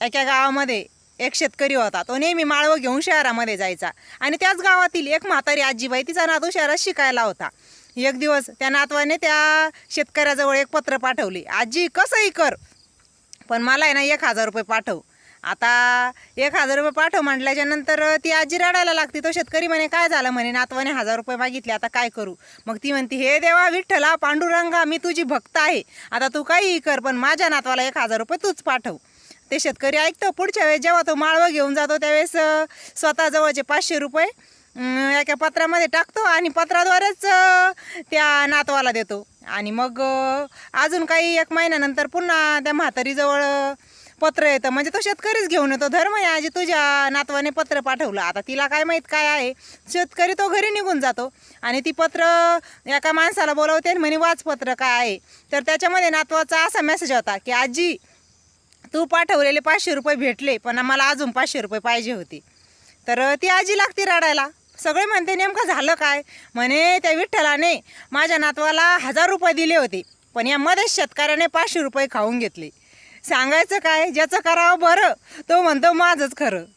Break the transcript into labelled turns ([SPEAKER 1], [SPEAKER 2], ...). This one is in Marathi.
[SPEAKER 1] एका गावामध्ये एक शेतकरी होता. तो नेहमी माळवं घेऊन शहरामध्ये जायचा. आणि त्याच गावातील एक म्हातारी आजीबाई तिचा नातू शहरात शिकायला होता. एक दिवस त्या नातवाने त्या शेतकऱ्याजवळ एक पत्र पाठवले. आजी कसंही कर पण मला आहे ना एक हजार रुपये पाठव. आता एक हजार रुपये पाठव म्हटल्याच्या नंतर ती आजी रडायला लागते. तो शेतकरी म्हणे काय झालं? म्हणे नातवाने हजार रुपये मागितले. आता काय करू? मग ती म्हणते हे देवा विठ्ठला पांडुरंगा मी तुझी भक्त आहे. आता तू काहीही कर पण माझ्या नातवाला एक हजार रुपये तूच पाठव. ते शेतकरी ऐकतो. पुढच्या वेळेस जेव्हा तो माळवं घेऊन जातो त्यावेळेस स्वतःजवळचे पाचशे रुपये एका पत्रामध्ये टाकतो आणि पत्राद्वारेच त्या नातवाला देतो. आणि मग अजून काही एक महिन्यानंतर पुन्हा त्या म्हातारीजवळ पत्र येतं. म्हणजे तो शेतकरीच घेऊन येतो. धर्म आहे आजी तुझ्या नातवाने पत्र पाठवलं. आता तिला काय माहीत काय आहे? शेतकरी तो घरी निघून जातो आणि ती पत्र एका माणसाला बोलवते आणि म्हणे वाच पत्र काय आहे? तर त्याच्यामध्ये नातवाचा असा मेसेज होता की आजी तू पाठवलेले पाचशे रुपये भेटले पण आम्हाला अजून पाचशे रुपये पाहिजे होते. तर ती आजी लागते रडायला. सगळे म्हणते नेमकं झालं काय? म्हणे त्या विठ्ठलाने माझ्या नातवाला हजार रुपये दिले होते पण यामध्येच शेतकऱ्याने पाचशे रुपये खाऊन घेतले. सांगायचं काय? ज्याचं करावं बरं तो म्हणतो माझंच खरं.